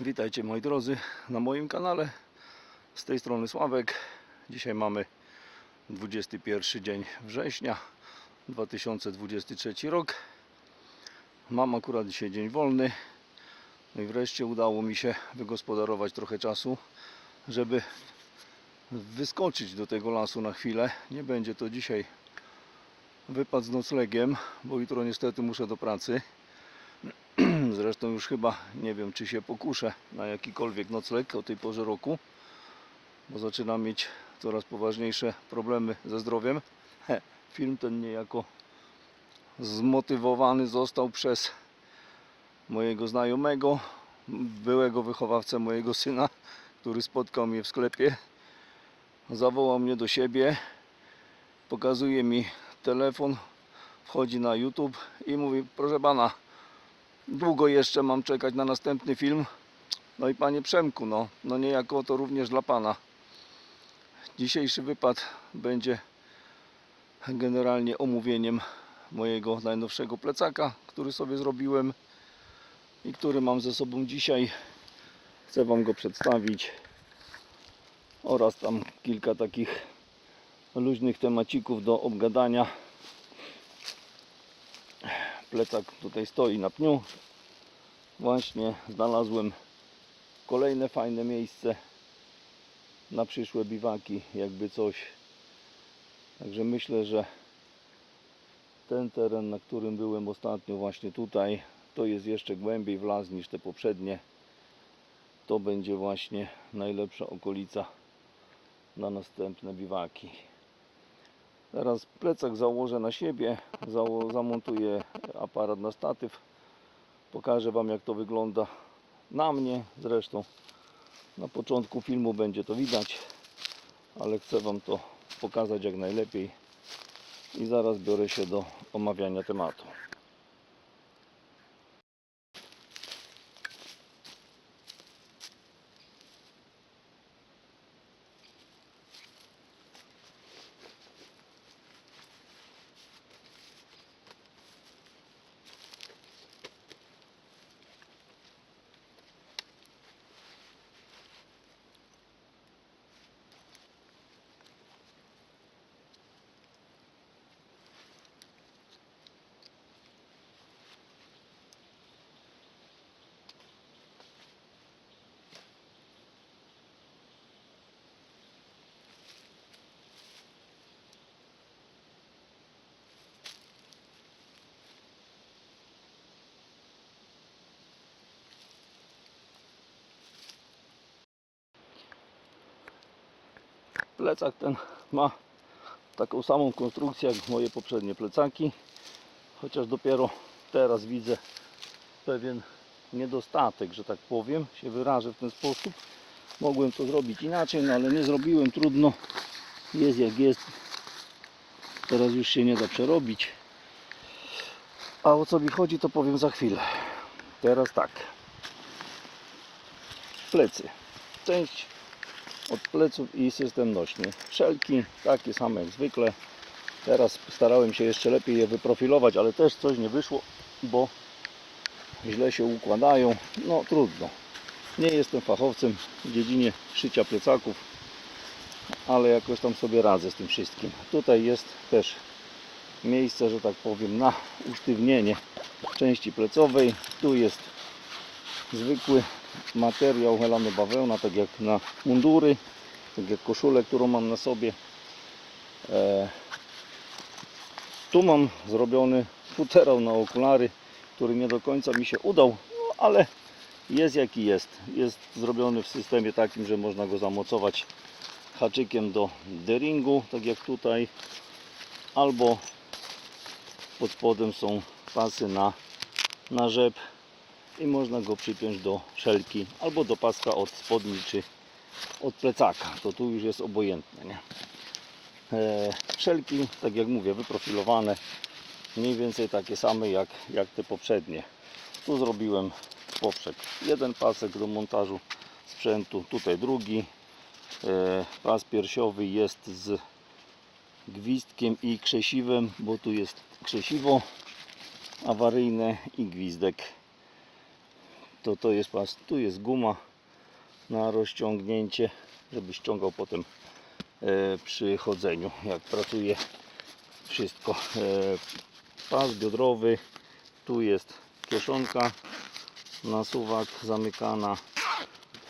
Witajcie moi drodzy na moim kanale. Z tej strony Sławek. Dzisiaj mamy 21 dzień września 2023 rok. Mam akurat dzisiaj dzień wolny. No i wreszcie udało mi się wygospodarować trochę czasu, żeby wyskoczyć do tego lasu na chwilę. Nie będzie to dzisiaj wypad z noclegiem, bo jutro niestety muszę do pracy. Zresztą już chyba nie wiem, czy się pokuszę na jakikolwiek nocleg o tej porze roku, bo zaczynam mieć coraz poważniejsze problemy ze zdrowiem. He, film ten niejako zmotywowany został przez mojego znajomego, byłego wychowawcę mojego syna, który spotkał mnie w sklepie. Zawołał mnie do siebie, pokazuje mi telefon, wchodzi na YouTube i mówi: Proszę pana, długo jeszcze mam czekać na następny film. No i panie Przemku, no, no niejako to również dla pana. Dzisiejszy wypad będzie generalnie omówieniem mojego najnowszego plecaka, który sobie zrobiłem i który mam ze sobą dzisiaj. Chcę wam go przedstawić oraz tam kilka takich luźnych temacików do obgadania. Plecak tutaj stoi na pniu. Właśnie znalazłem kolejne fajne miejsce na przyszłe biwaki, jakby coś. Także myślę, że ten teren, na którym byłem ostatnio, właśnie tutaj, to jest jeszcze głębiej w las niż te poprzednie. To będzie właśnie najlepsza okolica na następne biwaki. Teraz plecak założę na siebie, zamontuję aparat na statyw. Pokażę Wam jak to wygląda na mnie. Zresztą na początku filmu będzie to widać, ale chcę Wam to pokazać jak najlepiej. I zaraz biorę się do omawiania tematu. Plecak ten ma taką samą konstrukcję jak moje poprzednie plecaki, chociaż dopiero teraz widzę pewien niedostatek, że tak powiem, się wyrażę w ten sposób. Mogłem to zrobić inaczej, no ale nie zrobiłem, trudno. Jest jak jest. Teraz już się nie da przerobić. A o co mi chodzi, to powiem za chwilę. Teraz tak. Plecy. Część od pleców i system nośny. Wszelki, takie same jak zwykle. Teraz starałem się jeszcze lepiej je wyprofilować, ale też coś nie wyszło, bo źle się układają. No trudno. Nie jestem fachowcem w dziedzinie szycia plecaków, ale jakoś tam sobie radzę z tym wszystkim. Tutaj jest też miejsce, że tak powiem, na usztywnienie części plecowej. Tu jest zwykły materiał helany bawełna, tak jak na mundury, tak jak koszulę, którą mam na sobie. E, tu mam zrobiony futerał na okulary, który nie do końca mi się udał, no, ale jest jaki jest. Jest zrobiony w systemie takim, że można go zamocować haczykiem do deringu, tak jak tutaj, albo pod spodem są pasy na, na rzep i można go przypiąć do szelki albo do paska od spodni czy od plecaka. To tu już jest obojętne. Nie? E, szelki, tak jak mówię, wyprofilowane, mniej więcej takie same jak, jak te poprzednie. Tu zrobiłem poprzek jeden pasek do montażu sprzętu, tutaj drugi. E, pas piersiowy jest z gwizdkiem i krzesiwem, bo tu jest krzesiwo awaryjne i gwizdek to to jest pas, tu jest guma na rozciągnięcie, żeby ściągał potem e, przy chodzeniu, jak pracuje wszystko. E, pas biodrowy, tu jest kieszonka na suwak zamykana.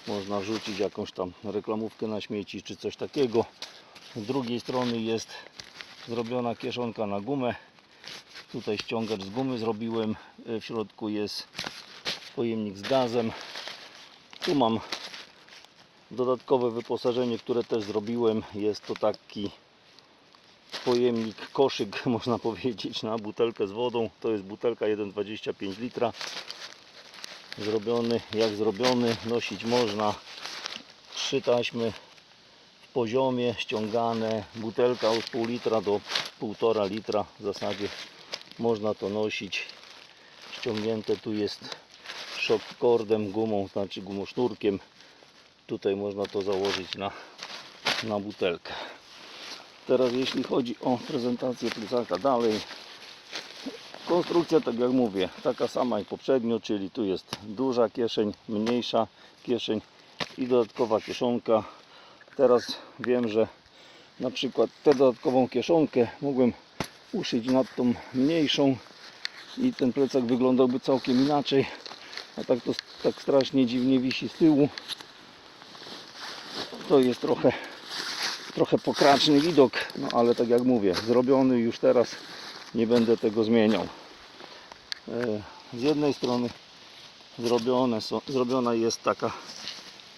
Można wrzucić jakąś tam reklamówkę na śmieci czy coś takiego. Z drugiej strony jest zrobiona kieszonka na gumę. Tutaj ściągacz z gumy zrobiłem. E, W środku jest pojemnik z gazem. Tu mam dodatkowe wyposażenie, które też zrobiłem. Jest to taki pojemnik, koszyk można powiedzieć na butelkę z wodą. To jest butelka 1,25 litra. Zrobiony jak zrobiony. Nosić można trzy taśmy w poziomie ściągane. Butelka od pół litra do 1,5 litra w zasadzie można to nosić. Ściągnięte tu jest shock cordem, gumą, znaczy gumosznurkiem. Tutaj można to założyć na, na butelkę. Teraz jeśli chodzi o prezentację plecaka dalej. Konstrukcja, tak jak mówię, taka sama jak poprzednio, czyli tu jest duża kieszeń, mniejsza kieszeń i dodatkowa kieszonka. Teraz wiem, że na przykład tę dodatkową kieszonkę mogłem uszyć nad tą mniejszą i ten plecak wyglądałby całkiem inaczej. A tak to tak strasznie dziwnie wisi z tyłu. To jest trochę trochę pokraczny widok, no ale tak jak mówię, zrobiony już teraz nie będę tego zmieniał. E, Z jednej strony zrobione są, zrobiona jest taka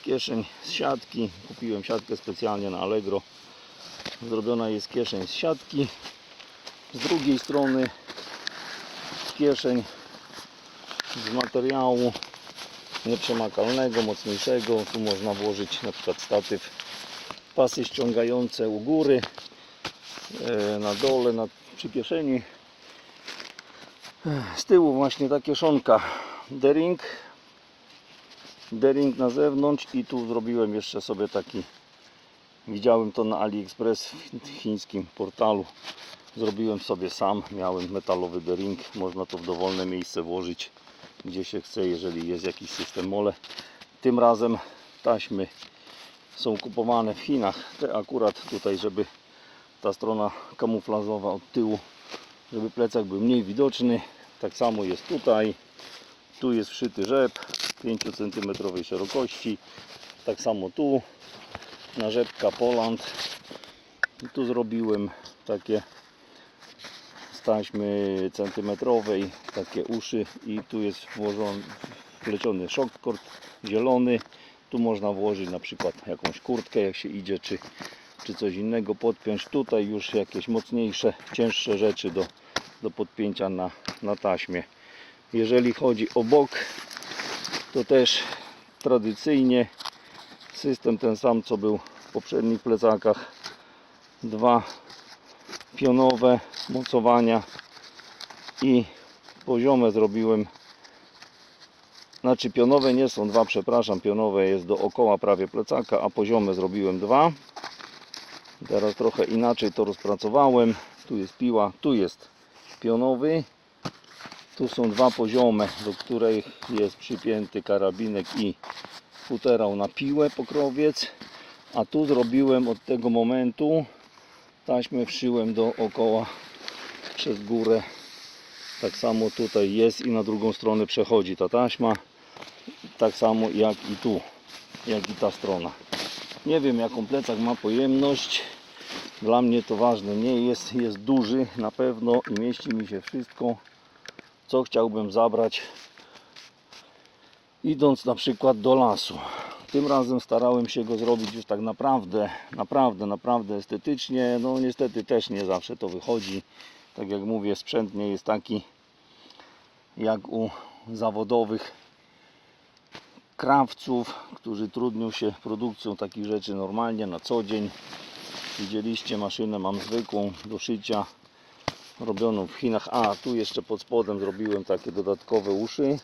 kieszeń z siatki. Kupiłem siatkę specjalnie na Allegro. Zrobiona jest kieszeń z siatki. Z drugiej strony kieszeń z materiału nieprzemakalnego, mocniejszego. Tu można włożyć na przykład statyw, pasy ściągające u góry, e, na dole, na, przy kieszeni. Z tyłu właśnie ta kieszonka D-ring. D-ring na zewnątrz i tu zrobiłem jeszcze sobie taki widziałem to na AliExpress w chińskim portalu zrobiłem sobie sam, miałem metalowy D-ring można to w dowolne miejsce włożyć gdzie się chce, jeżeli jest jakiś system mole. Tym razem taśmy są kupowane w Chinach. Te akurat tutaj, żeby ta strona kamuflażowa od tyłu żeby plecak był mniej widoczny. Tak samo jest tutaj. Tu jest wszyty rzep 5 cm szerokości. Tak samo tu. Na rzepka Poland. I tu zrobiłem takie taśmy centymetrowej takie uszy. I tu jest włożony wpleciony shockcord zielony. Tu można włożyć na przykład jakąś kurtkę jak się idzie czy, czy coś innego podpiąć. Tutaj już jakieś mocniejsze cięższe rzeczy do, do podpięcia na, na taśmie. Jeżeli chodzi o bok to też tradycyjnie system ten sam co był w poprzednich plecakach. Dwa pionowe mocowania i poziome zrobiłem. Znaczy pionowe nie są dwa przepraszam pionowe jest dookoła prawie plecaka a poziome zrobiłem dwa. Teraz trochę inaczej to rozpracowałem. Tu jest piła tu jest pionowy. Tu są dwa poziome do których jest przypięty karabinek i futerał na piłę pokrowiec. A tu zrobiłem od tego momentu taśmę wszyłem dookoła przez górę. Tak samo tutaj jest i na drugą stronę przechodzi ta taśma. Tak samo jak i tu jak i ta strona. Nie wiem jaką plecak ma pojemność. Dla mnie to ważne nie jest jest duży na pewno i mieści mi się wszystko co chciałbym zabrać idąc na przykład do lasu. Tym razem starałem się go zrobić już tak naprawdę, naprawdę, naprawdę estetycznie. No niestety też nie zawsze to wychodzi. Tak jak mówię, sprzęt nie jest taki jak u zawodowych krawców, którzy trudnią się produkcją takich rzeczy normalnie na co dzień. Widzieliście maszynę mam zwykłą do szycia robioną w Chinach. A tu jeszcze pod spodem zrobiłem takie dodatkowe uszy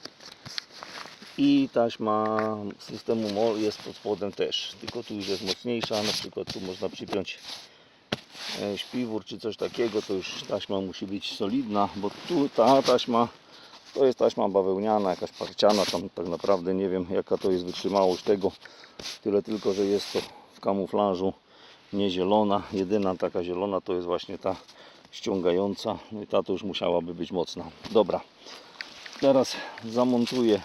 i taśma systemu MOL jest pod spodem też tylko tu już jest mocniejsza na przykład tu można przypiąć śpiwór czy coś takiego to już taśma musi być solidna bo tu ta taśma To jest taśma bawełniana, jakaś parciana, tam tak naprawdę nie wiem jaka to jest wytrzymałość tego. Tyle tylko, że jest to w kamuflażu, nie zielona. Jedyna taka zielona to jest właśnie ta ściągająca. No i ta to już musiałaby być mocna. Dobra, teraz zamontuję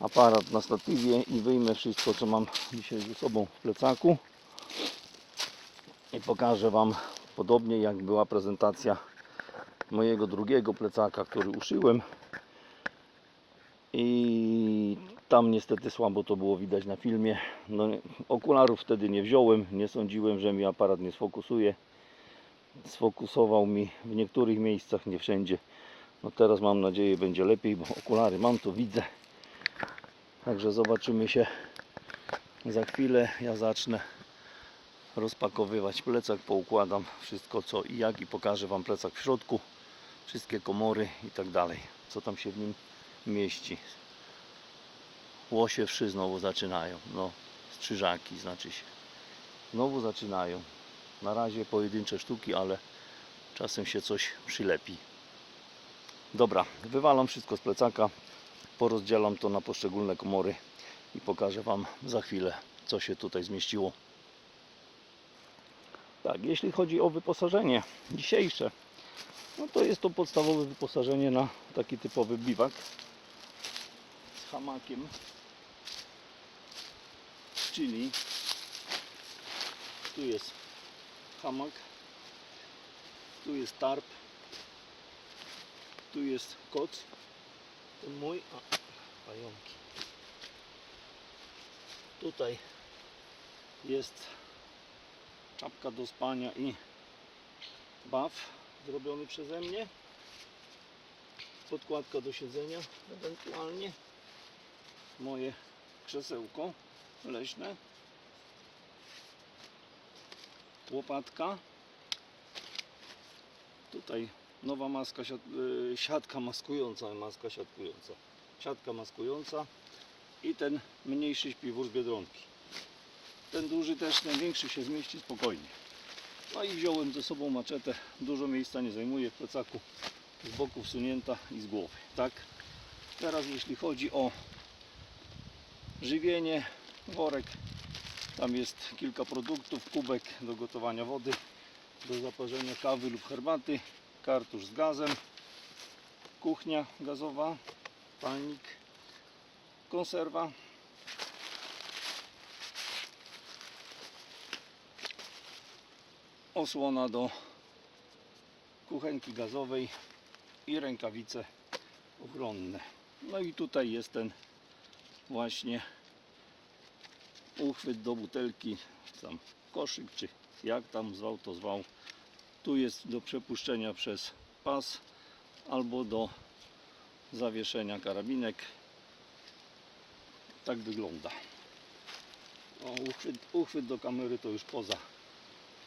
aparat na statywie i wyjmę wszystko co mam dzisiaj ze sobą w plecaku i pokażę Wam podobnie jak była prezentacja mojego drugiego plecaka, który uszyłem i tam niestety słabo to było widać na filmie. No, okularów wtedy nie wziąłem, nie sądziłem, że mi aparat nie sfokusuje. Sfokusował mi w niektórych miejscach, nie wszędzie. No teraz mam nadzieję będzie lepiej, bo okulary mam, to widzę. Także zobaczymy się za chwilę. Ja zacznę rozpakowywać plecak, poukładam wszystko co i jak i pokażę Wam plecak w środku, wszystkie komory i tak dalej, co tam się w nim mieści. Łosie wszy znowu zaczynają, no strzyżaki znaczy się. Znowu zaczynają. Na razie pojedyncze sztuki, ale czasem się coś przylepi. Dobra, wywalam wszystko z plecaka, porozdzielam to na poszczególne komory i pokażę Wam za chwilę, co się tutaj zmieściło. Tak, jeśli chodzi o wyposażenie dzisiejsze, no to jest to podstawowe wyposażenie na taki typowy biwak z hamakiem, czyli tu jest hamak, tu jest tarp, tu jest koc, ten mój, a pająki. Tutaj jest czapka do spania i baw zrobiony przeze mnie. Podkładka do siedzenia ewentualnie. Moje krzesełko leśne. Łopatka. Tutaj nowa maska, y, siatka maskująca, maska siatkująca. Siatka maskująca i ten mniejszy śpiwór z Biedronki. Ten duży też, największy się zmieści spokojnie. No i wziąłem ze sobą maczetę, dużo miejsca nie zajmuje w plecaku, z boku wsunięta i z głowy, tak? Teraz jeśli chodzi o żywienie, worek, tam jest kilka produktów, kubek do gotowania wody, do zaparzenia kawy lub herbaty, kartusz z gazem, kuchnia gazowa, palnik, konserwa, osłona do kuchenki gazowej i rękawice ochronne. No i tutaj jest ten właśnie uchwyt do butelki, tam koszyk, czy jak tam zwał to zwał. Tu jest do przepuszczenia przez pas albo do zawieszenia karabinek. Tak wygląda. O, uchwyt, uchwyt do kamery to już poza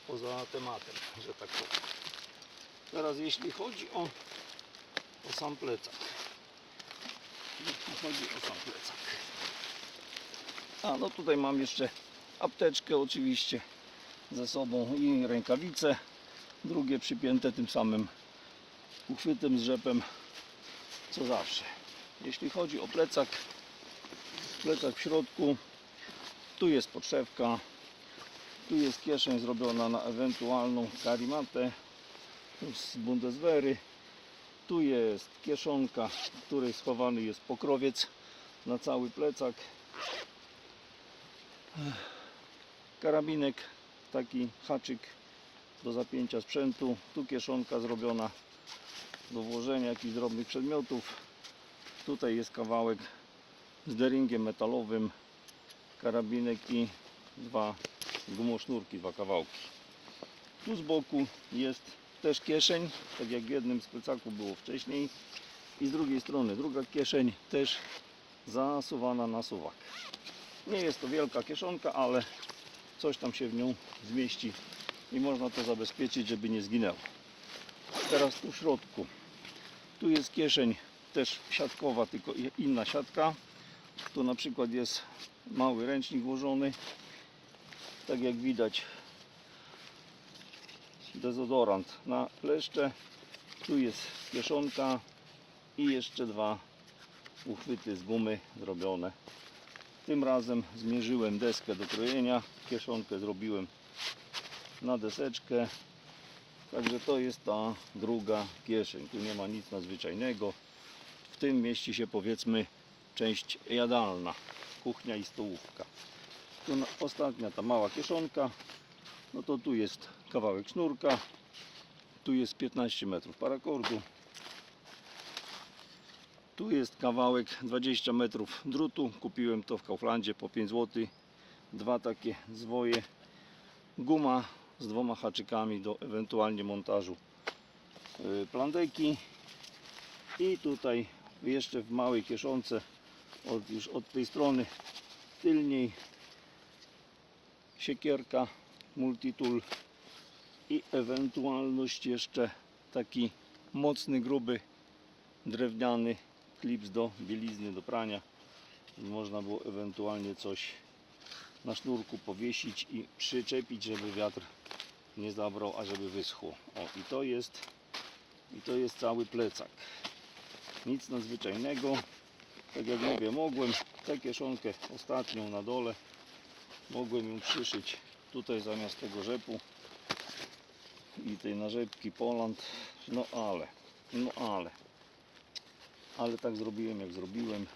poza tematem, że tak powiem. Teraz jeśli chodzi o, o sam plecak. Jeśli chodzi o sam plecak. A no tutaj mam jeszcze apteczkę oczywiście ze sobą i rękawice. Drugie przypięte tym samym uchwytem z rzepem co zawsze. Jeśli chodzi o plecak, plecak w środku, tu jest podszewka, tu jest kieszeń zrobiona na ewentualną karimatę z Bundeswehry. Tu jest kieszonka, w której schowany jest pokrowiec na cały plecak. Karabinek, taki haczyk do zapięcia sprzętu. Tu kieszonka zrobiona do włożenia jakichś drobnych przedmiotów. Tutaj jest kawałek z deringiem metalowym, karabinek i dwa gumosznurki, dwa kawałki. Tu z boku jest też kieszeń, tak jak w jednym z plecaków było wcześniej. I z drugiej strony druga kieszeń też zasuwana na suwak. Nie jest to wielka kieszonka, ale coś tam się w nią zmieści i można to zabezpieczyć, żeby nie zginęło. Teraz tu w środku. Tu jest kieszeń też siatkowa, tylko inna siatka. Tu na przykład jest mały ręcznik włożony. Tak jak widać dezodorant na kleszcze. Tu jest kieszonka, i jeszcze dwa uchwyty z gumy zrobione. Tym razem zmierzyłem deskę do krojenia, kieszonkę zrobiłem na deseczkę. Także to jest ta druga kieszeń. Tu nie ma nic nadzwyczajnego. W tym mieści się powiedzmy część jadalna, kuchnia i stołówka. Tu ostatnia ta mała kieszonka. No to tu jest kawałek sznurka. Tu jest 15 metrów parakordu. Tu jest kawałek 20 metrów drutu. Kupiłem to w Kauflandzie po 5 zł. Dwa takie zwoje. Guma z dwoma haczykami do ewentualnie montażu y, plandeki. I tutaj jeszcze w małej kieszonce od, już od tej strony tylniej siekierka multitool i ewentualność jeszcze taki mocny, gruby, drewniany klips do bielizny, do prania. Można było ewentualnie coś na sznurku powiesić i przyczepić, żeby wiatr nie zabrał, a żeby wyschło. O i to jest i to jest cały plecak. Nic nadzwyczajnego. Tak jak mówię, mogłem tę kieszonkę ostatnią na dole mogłem ją przyszyć tutaj zamiast tego rzepu i tej narzepki Poland. No ale, no ale, ale tak zrobiłem jak zrobiłem.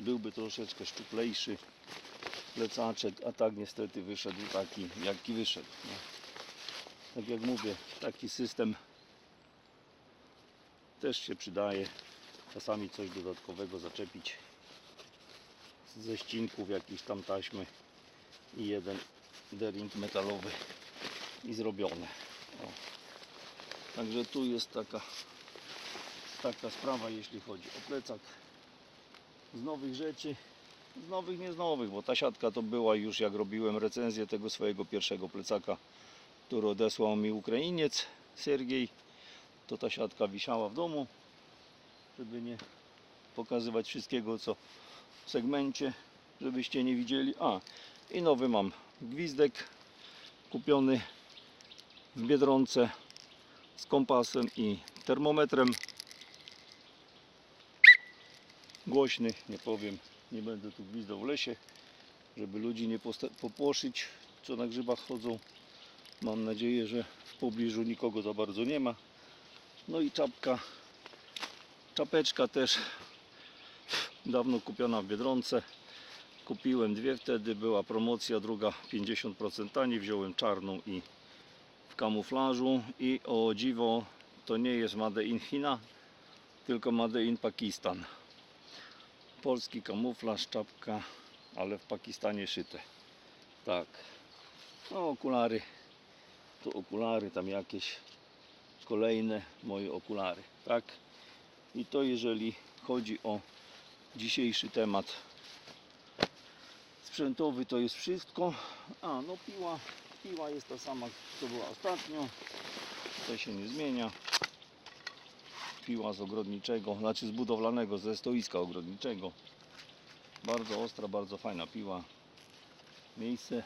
Byłby troszeczkę szczuplejszy plecaczek, a tak niestety wyszedł taki jaki wyszedł. No. Tak jak mówię, taki system też się przydaje. Czasami coś dodatkowego zaczepić ze ścinków jakiejś tam taśmy i jeden dering metalowy i zrobione. O. Także tu jest taka, taka sprawa, jeśli chodzi o plecak. Z nowych rzeczy, z nowych, nie z nowych, bo ta siatka to była już jak robiłem recenzję tego swojego pierwszego plecaka, który odesłał mi Ukrainiec Sergiej. To ta siatka wisiała w domu, żeby nie pokazywać wszystkiego co w segmencie, żebyście nie widzieli. A, i nowy mam gwizdek kupiony w Biedronce z kompasem i termometrem. Głośny, nie powiem, nie będę tu gwizdał w lesie, żeby ludzi nie popłoszyć, co na grzybach chodzą. Mam nadzieję, że w pobliżu nikogo za bardzo nie ma. No i czapka, czapeczka też dawno kupiona w Biedronce. Kupiłem dwie wtedy, była promocja, druga 50% taniej. Wziąłem czarną i w kamuflażu. I o dziwo, to nie jest Made in China, tylko Made in Pakistan. Polski kamuflaż, czapka, ale w Pakistanie szyte. Tak. No okulary, to okulary tam jakieś kolejne moje okulary, tak? I to jeżeli chodzi o dzisiejszy temat sprzętowy to jest wszystko. A no piła, piła jest ta sama co była ostatnio. To się nie zmienia. Piła z ogrodniczego, znaczy z budowlanego, ze stoiska ogrodniczego. Bardzo ostra, bardzo fajna piła. Miejsce,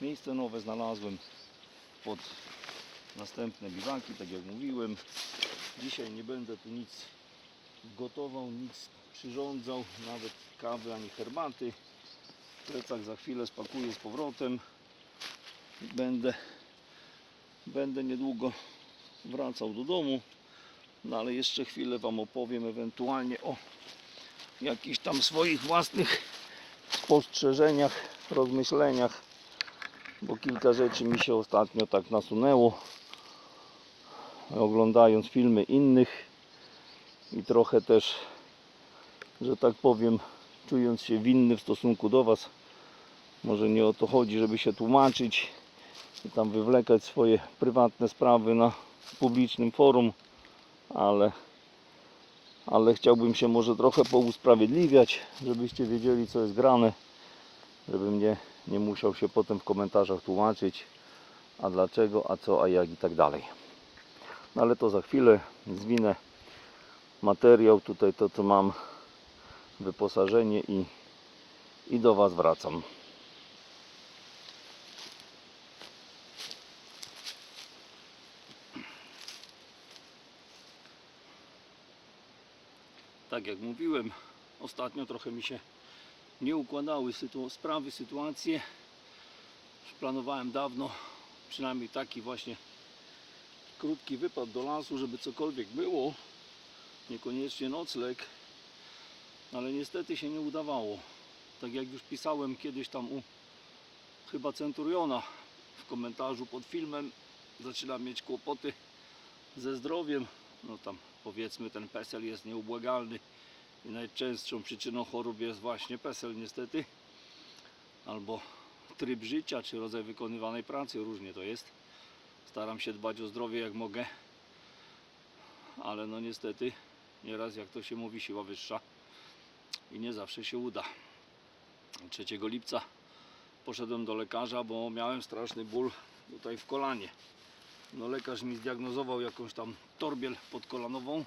miejsce nowe znalazłem pod następne biwaki, tak jak mówiłem. Dzisiaj nie będę tu nic gotował, nic przyrządzał, nawet kawy ani herbaty. Plecak za chwilę spakuję z powrotem. Będę, będę niedługo wracał do domu. No ale jeszcze chwilę Wam opowiem ewentualnie o jakichś tam swoich własnych spostrzeżeniach, rozmyśleniach, bo kilka rzeczy mi się ostatnio tak nasunęło, oglądając filmy innych i trochę też, że tak powiem, czując się winny w stosunku do Was. Może nie o to chodzi, żeby się tłumaczyć i tam wywlekać swoje prywatne sprawy na publicznym forum, ale, ale chciałbym się może trochę pousprawiedliwiać, żebyście wiedzieli co jest grane, żebym nie, nie musiał się potem w komentarzach tłumaczyć, a dlaczego, a co, a jak i tak dalej. No ale to za chwilę zwinę materiał, tutaj to co mam wyposażenie i, i do Was wracam. tak jak mówiłem, ostatnio trochę mi się nie układały sytu- sprawy, sytuacje. Planowałem dawno, przynajmniej taki właśnie krótki wypad do lasu, żeby cokolwiek było, niekoniecznie nocleg, ale niestety się nie udawało. Tak jak już pisałem kiedyś tam u chyba Centuriona w komentarzu pod filmem, zaczynam mieć kłopoty ze zdrowiem. No tam powiedzmy ten PESEL jest nieubłagalny i najczęstszą przyczyną chorób jest właśnie PESEL niestety. Albo tryb życia, czy rodzaj wykonywanej pracy, różnie to jest. Staram się dbać o zdrowie jak mogę, ale no niestety nieraz jak to się mówi siła wyższa i nie zawsze się uda. 3 lipca poszedłem do lekarza, bo miałem straszny ból tutaj w kolanie. No lekarz mi zdiagnozował jakąś tam torbiel podkolanową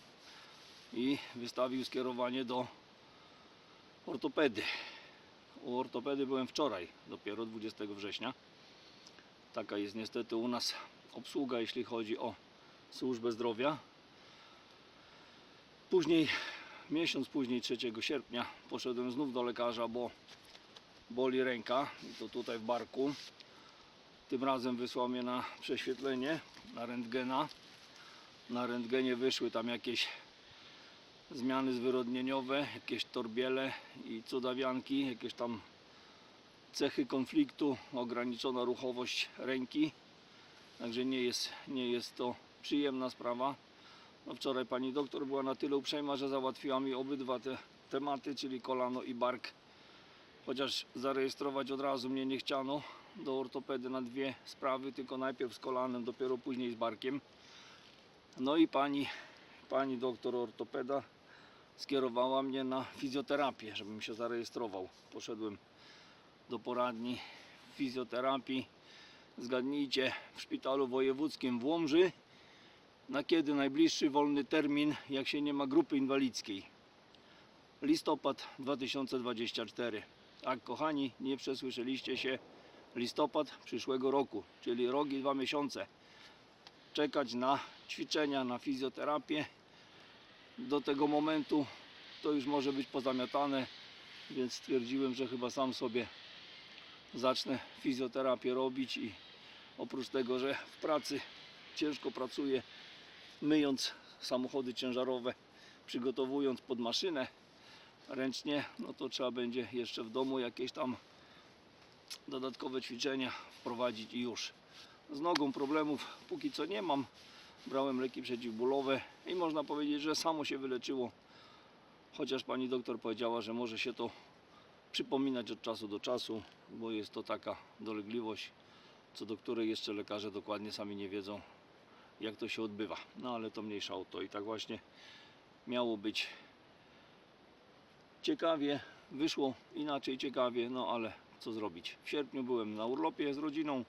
i wystawił skierowanie do ortopedy. U ortopedy byłem wczoraj, dopiero 20 września. Taka jest niestety u nas obsługa, jeśli chodzi o służbę zdrowia. Później, miesiąc później, 3 sierpnia, poszedłem znów do lekarza, bo boli ręka i to tutaj w barku. Tym razem wysłał mnie na prześwietlenie, na rentgena. Na rentgenie wyszły tam jakieś zmiany zwyrodnieniowe, jakieś torbiele i cudawianki, jakieś tam cechy konfliktu, ograniczona ruchowość ręki. Także nie jest, nie jest to przyjemna sprawa. No wczoraj pani doktor była na tyle uprzejma, że załatwiła mi obydwa te tematy, czyli kolano i bark. Chociaż zarejestrować od razu mnie nie chciano do ortopedy na dwie sprawy, tylko najpierw z kolanem, dopiero później z barkiem. No i pani, pani doktor ortopeda skierowała mnie na fizjoterapię, żebym się zarejestrował. Poszedłem do poradni fizjoterapii. Zgadnijcie, w szpitalu wojewódzkim w Łomży. Na kiedy najbliższy wolny termin, jak się nie ma grupy inwalidzkiej? Listopad 2024. Tak, kochani, nie przesłyszeliście się. Listopad przyszłego roku, czyli rok i dwa miesiące. Czekać na ćwiczenia, na fizjoterapię. Do tego momentu to już może być pozamiatane, więc stwierdziłem, że chyba sam sobie zacznę fizjoterapię robić i oprócz tego, że w pracy ciężko pracuję, myjąc samochody ciężarowe, przygotowując pod maszynę ręcznie, no to trzeba będzie jeszcze w domu jakieś tam dodatkowe ćwiczenia wprowadzić i już. Z nogą problemów póki co nie mam. Brałem leki przeciwbólowe i można powiedzieć, że samo się wyleczyło. Chociaż pani doktor powiedziała, że może się to przypominać od czasu do czasu, bo jest to taka dolegliwość, co do której jeszcze lekarze dokładnie sami nie wiedzą, jak to się odbywa. No ale to mniejsza o to i tak właśnie miało być ciekawie, wyszło inaczej ciekawie, no ale co zrobić. W sierpniu byłem na urlopie z rodziną.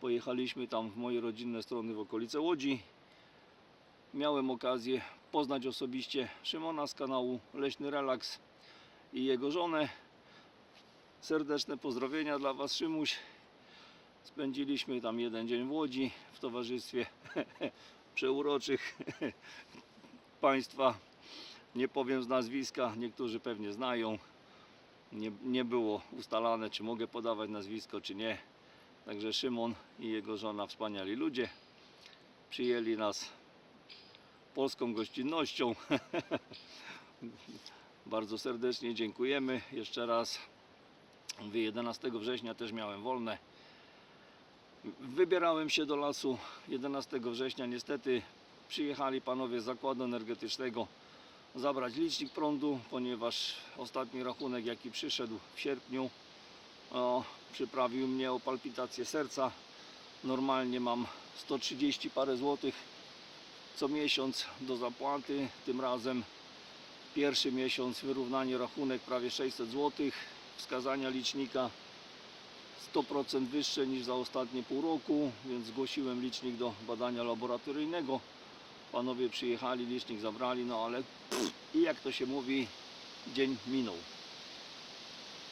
Pojechaliśmy tam w moje rodzinne strony w okolice Łodzi. Miałem okazję poznać osobiście Szymona z kanału Leśny Relaks i jego żonę. Serdeczne pozdrowienia dla Was, Szymuś. Spędziliśmy tam jeden dzień w Łodzi w towarzystwie przeuroczych Państwa. Nie powiem z nazwiska, niektórzy pewnie znają. Nie, nie było ustalane, czy mogę podawać nazwisko, czy nie. Także Szymon i jego żona, wspaniali ludzie, przyjęli nas polską gościnnością. Bardzo serdecznie dziękujemy jeszcze raz. Mówię, 11 września też miałem wolne. Wybierałem się do lasu 11 września. Niestety przyjechali panowie z zakładu energetycznego zabrać licznik prądu, ponieważ ostatni rachunek, jaki przyszedł w sierpniu, o, przyprawił mnie o palpitację serca. Normalnie mam 130 parę złotych co miesiąc do zapłaty. Tym razem pierwszy miesiąc wyrównanie rachunek prawie 600 zł. Wskazania licznika 100% wyższe niż za ostatnie pół roku, więc zgłosiłem licznik do badania laboratoryjnego. Panowie przyjechali, licznik zabrali, no ale i jak to się mówi, dzień minął.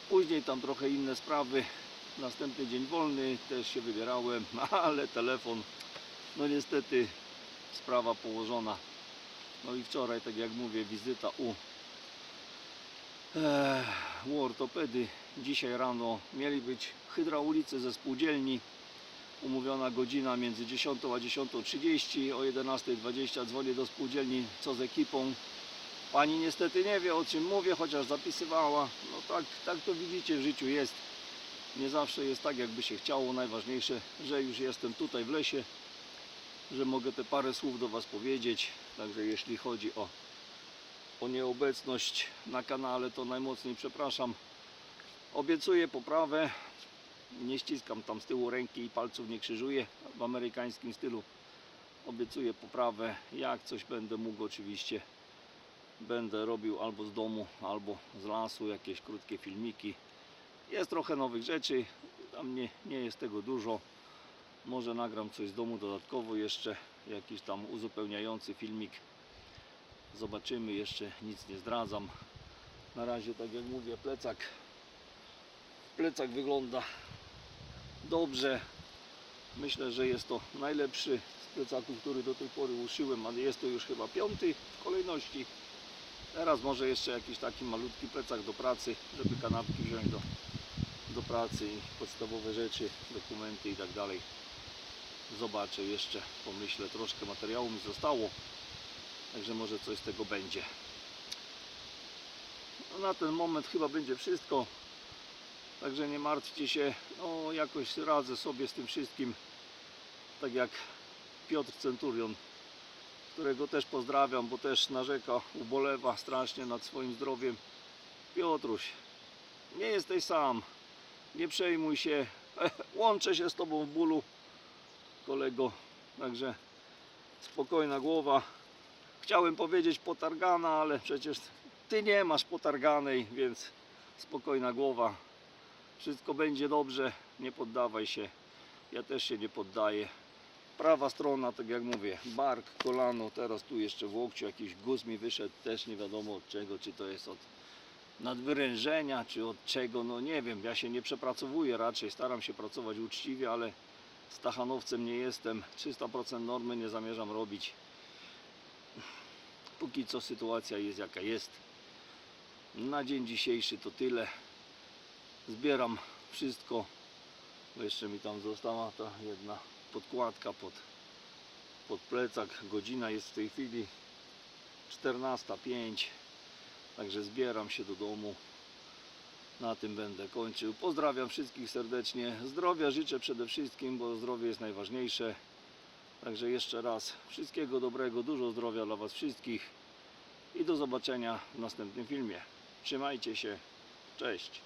Później tam trochę inne sprawy. Następny dzień wolny, też się wybierałem, ale telefon, no niestety sprawa położona. No i wczoraj, tak jak mówię, wizyta u e, u ortopedy. Dzisiaj rano mieli być hydraulicy ze spółdzielni. Umówiona godzina między 10 a 10.30. O 11.20 dzwonię do spółdzielni, co z ekipą. Pani niestety nie wie o czym mówię, chociaż zapisywała. No tak, tak to widzicie w życiu jest. Nie zawsze jest tak, jakby się chciało. Najważniejsze, że już jestem tutaj w lesie, że mogę te parę słów do Was powiedzieć. Także jeśli chodzi o, o nieobecność na kanale, to najmocniej przepraszam. Obiecuję poprawę. Nie ściskam tam z tyłu ręki i palców nie krzyżuję w amerykańskim stylu. Obiecuję poprawę. Jak coś będę mógł, oczywiście będę robił albo z domu, albo z lasu jakieś krótkie filmiki. Jest trochę nowych rzeczy, tam nie, nie jest tego dużo. Może nagram coś z domu dodatkowo jeszcze, jakiś tam uzupełniający filmik. Zobaczymy, jeszcze nic nie zdradzam. Na razie, tak jak mówię, plecak plecak wygląda dobrze. Myślę, że jest to najlepszy z plecaków, który do tej pory uszyłem, ale jest to już chyba piąty w kolejności. Teraz może jeszcze jakiś taki malutki plecak do pracy, żeby kanapki wziąć do, do pracy i podstawowe rzeczy, dokumenty i tak dalej. Zobaczę jeszcze, pomyślę, troszkę materiału mi zostało, także może coś z tego będzie. No na ten moment chyba będzie wszystko. Także nie martwcie się, no jakoś radzę sobie z tym wszystkim. Tak jak Piotr Centurion, którego też pozdrawiam, bo też narzeka, ubolewa strasznie nad swoim zdrowiem. Piotruś, nie jesteś sam, nie przejmuj się, łączę się z Tobą w bólu, kolego, także spokojna głowa. Chciałem powiedzieć potargana, ale przecież Ty nie masz potarganej, więc spokojna głowa. Wszystko będzie dobrze, nie poddawaj się. Ja też się nie poddaję. Prawa strona, tak jak mówię, bark, kolano, teraz tu jeszcze w łokciu jakiś guz mi wyszedł, też nie wiadomo od czego, czy to jest od nadwyrężenia, czy od czego, no nie wiem, ja się nie przepracowuję raczej, staram się pracować uczciwie, ale stachanowcem nie jestem, 300% normy nie zamierzam robić. Póki co sytuacja jest jaka jest. Na dzień dzisiejszy to tyle. Zbieram wszystko bo jeszcze mi tam została ta jedna podkładka pod, pod plecak. Godzina jest w tej chwili 14.05 także zbieram się do domu. Na tym będę kończył. Pozdrawiam wszystkich serdecznie. Zdrowia życzę przede wszystkim bo zdrowie jest najważniejsze także jeszcze raz wszystkiego dobrego dużo zdrowia dla was wszystkich i do zobaczenia w następnym filmie. Trzymajcie się. Cześć